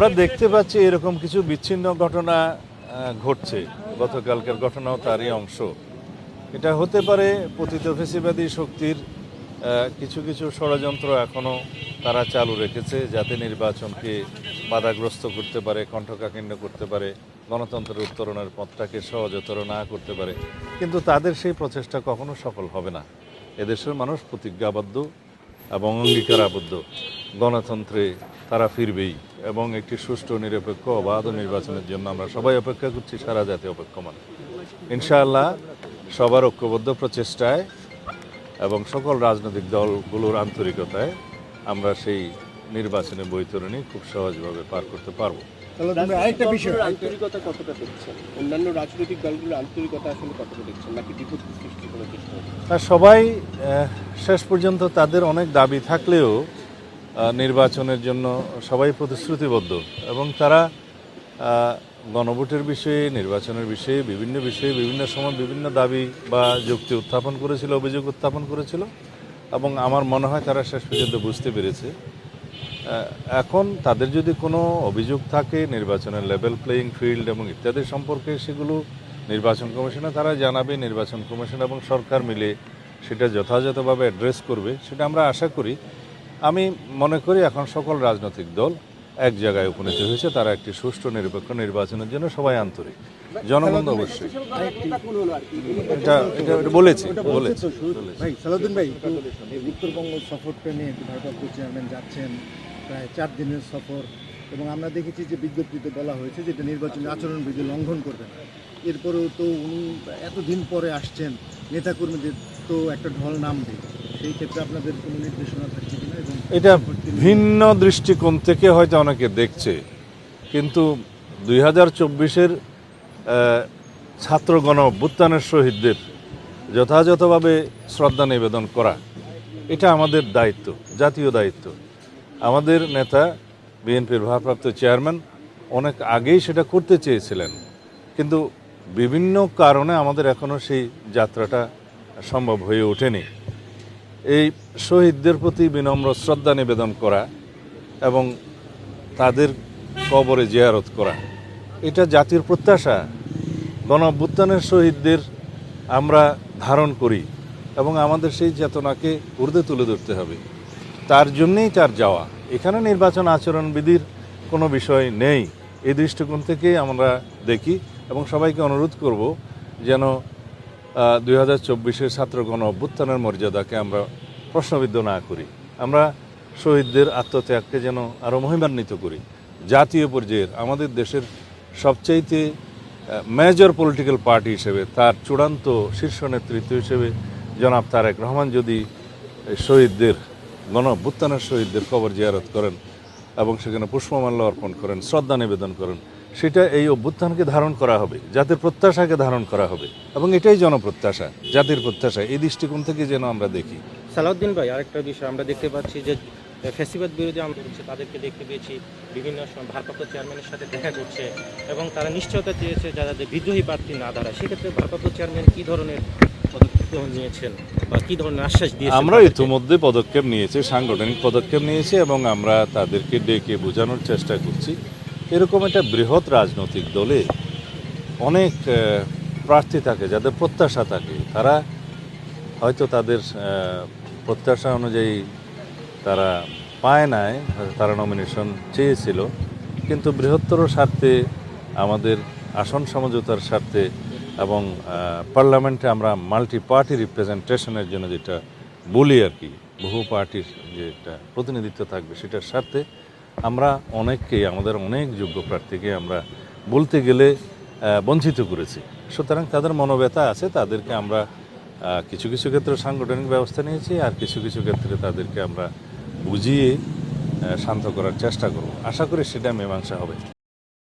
আমরা দেখতে পাচ্ছি এরকম কিছু বিচ্ছিন্ন ঘটনা ঘটছে। গতকালকের ঘটনাও তারই অংশ। এটা হতে পারে পতিত ফেসিবাদী শক্তির কিছু কিছু ষড়যন্ত্র এখনও তারা চালু রেখেছে যাতে নির্বাচনকে বাধাগ্রস্ত করতে পারে কণ্ঠকাকীর্ণ করতে পারে, গণতন্ত্রের উত্তরণের পথটাকে সহজতর না করতে পারে। কিন্তু তাদের সেই প্রচেষ্টা কখনো সফল হবে না। এদেশের মানুষ প্রতিজ্ঞাবদ্ধ এবং অঙ্গীকারাবদ্ধ গণতন্ত্রে তারা ফিরবেই এবং একটি সুষ্ঠু, নিরপেক্ষ অবাধ নির্বাচনের জন্য আমরা সবাই অপেক্ষা করছি, সারা জাতি অপেক্ষমান ইনশাআল্লাহ সবার ঐক্যবদ্ধ প্রচেষ্টায় এবং সকল রাজনৈতিক দলগুলোর আন্তরিকতায় আমরা সেই নির্বাচনে বৈতরণী খুব সহজভাবে পার করতে পারব। তাহলে তুমি আরেকটা বিষয়। আন্তরিকতা কতটা দেখছেন? অন্যান্য রাজনৈতিক দলগুলোর আন্তরিকতা আসলে কতটা দেখছেন? নাকি সৃষ্টি করার চেষ্টা সবাই শেষ পর্যন্ত তাদের অনেক দাবি থাকলেও নির্বাচনের জন্য সবাই প্রতিশ্রুতিবদ্ধ এবং তারা গণভোটের বিষয়ে নির্বাচনের বিষয়ে বিভিন্ন বিষয়ে বিভিন্ন সময় বিভিন্ন দাবি বা যুক্তি উত্থাপন করেছিল অভিযোগ উত্থাপন করেছিল এবং আমার মনে হয় তারা শেষ পর্যন্ত বুঝতে পেরেছে। এখন তাদের যদি কোনো অভিযোগ থাকে নির্বাচনের লেভেল প্লেয়িং ফিল্ড এবং ইত্যাদি সম্পর্কে সেগুলো নির্বাচন কমিশনে তারা জানাবে, নির্বাচন কমিশন এবং সরকার মিলে সেটা যথাযথভাবে অ্যাড্রেস করবে, সেটা আমরা আশা করি। আমি মনে করি এখন সকল রাজনৈতিক দল এক জায়গায় উপনীত হয়েছে, তারা একটি সুষ্ঠু, নিরপেক্ষ নির্বাচনের জন্য সবাই আন্তরিক। জনগণ অবশ্যই। এটা বলেছি বলেছি। ভাই, সালাউদ্দিন ভাই উত্তরবঙ্গ সফরটা নিয়ে ভারপ্রাপ্ত চেয়ারম্যান যাচ্ছেন। প্রায় চার দিনের সফর এবং আমরা দেখেছি যে বিজ্ঞপ্তিতে বলা হয়েছে যে এটা নির্বাচনী আচরণবিধি লঙ্ঘন করবে এরপরেও তো উনি এতদিন পরে আসছেন, নেতাকর্মীদের তো একটা ঢল নামবে। সেই ক্ষেত্রে আপনাদের কোনো নির্দেশনা থাকছে কিনা এবং এটা ভিন্ন দৃষ্টিকোণ থেকে হয়তো অনেকে দেখছে, কিন্তু দুই হাজার চব্বিশের ছাত্র গণ অভ্যুত্থানের শহীদদের যথাযথভাবে শ্রদ্ধা নিবেদন করা, এটা আমাদের দায়িত্ব, জাতীয় দায়িত্ব। আমাদের নেতা, বিএনপির ভারপ্রাপ্ত চেয়ারম্যান অনেক আগেই সেটা করতে চেয়েছিলেন। কিন্তু বিভিন্ন কারণে আমাদের এখনও সেই যাত্রাটা সম্ভব হয়ে ওঠেনি। এই শহীদদের প্রতি বিনম্র শ্রদ্ধা নিবেদন করা এবং তাদের কবরে জিয়ারত করা, এটা জাতির প্রত্যাশা। গণ শহীদদের আমরা ধারণ করি এবং আমাদের সেই চেতনাকে ঊর্ধ্বে তুলে ধরতে হবে। তার জন্যেই তার যাওয়া। এখানে নির্বাচন আচরণবিধির কোনো বিষয় নেই। এই দৃষ্টিকোণ থেকে আমরা দেখি এবং সবাইকে অনুরোধ করব যেন দুই হাজার চব্বিশের ছাত্র গণ অভ্যুত্থানের মর্যাদাকে আমরা প্রশ্নবিদ্ধ না করি। আমরা শহীদদের আত্মত্যাগকে যেন আরও মহিমান্বিত করি। জাতীয় পর্যায়ের, আমাদের দেশের সবচাইতে মেজর পলিটিক্যাল পার্টি হিসেবে তার চূড়ান্ত শীর্ষ নেতৃত্ব হিসেবে জনাব তারেক রহমান যদি শহীদদের গণ অভ্যুত্থানের শহীদদের কবর জিয়ারত করেন এবং সেখানে পুষ্পমাল্য অর্পণ করেন, শ্রদ্ধা নিবেদন করেন। সেটা এই অভ্যুত্থানকে ধারণ করা হবে, জাতির প্রত্যাশাকে ধারণ করা হবে এবং এটাই জনপ্রত্যাশা, জাতির প্রত্যাশা। এই দৃষ্টিকোণ থেকে যেন আমরা দেখি। সালাউদ্দিন ভাই, আরেকটা বিষয় আমরা দেখতে পাচ্ছি যে, ফেসিবাদ বিরোধী আন্দোলন হচ্ছে, তাদেরকে দেখতে পেয়েছি বিভিন্ন সময় ভারপ্রাপ্ত চেয়ারম্যানের সাথে দেখা করছে এবং তারা নিশ্চয়তা চেয়েছে যারা বিদ্রোহী প্রার্থী না দাঁড়ায়। সেক্ষেত্রে ভারপ্রাপ্ত চেয়ারম্যান কী ধরনের পদক্ষেপ নিয়েছেন বা কি ধরনের আশ্বাস দিয়েছেন আমরা ইতিমধ্যে পদক্ষেপ নিয়েছি সাংগঠনিক পদক্ষেপ নিয়েছি এবং আমরা তাদেরকে ডেকে বোঝানোর চেষ্টা করছি। এরকম একটা বৃহৎ রাজনৈতিক দলে অনেক প্রার্থী থাকে যাদের প্রত্যাশা থাকে। তারা হয়তো তাদের প্রত্যাশা অনুযায়ী তারা পায় নাই তারা নমিনেশন চেয়েছিল। কিন্তু বৃহত্তর স্বার্থে আমাদের আসন সমঝোতার স্বার্থে এবং পার্লামেন্টে আমরা মাল্টি পার্টি রিপ্রেজেন্টেশনের জন্য যেটা বলি আর কি, বহু পার্টির যেটা প্রতিনিধিত্ব থাকবে সেটার স্বার্থে আমরা অনেককেই আমাদের অনেক যোগ্য প্রার্থীকে আমরা বলতে গেলে বঞ্চিত করেছি। সুতরাং তাদের মনোব্যথা আছে, তাদেরকে আমরা কিছু কিছু ক্ষেত্রে সাংগঠনিক ব্যবস্থা নিয়েছি আর কিছু কিছু ক্ষেত্রে তাদেরকে আমরা বুঝিয়ে শান্ত করার চেষ্টা করব। আশা করি সেটা মীমাংসা হবে।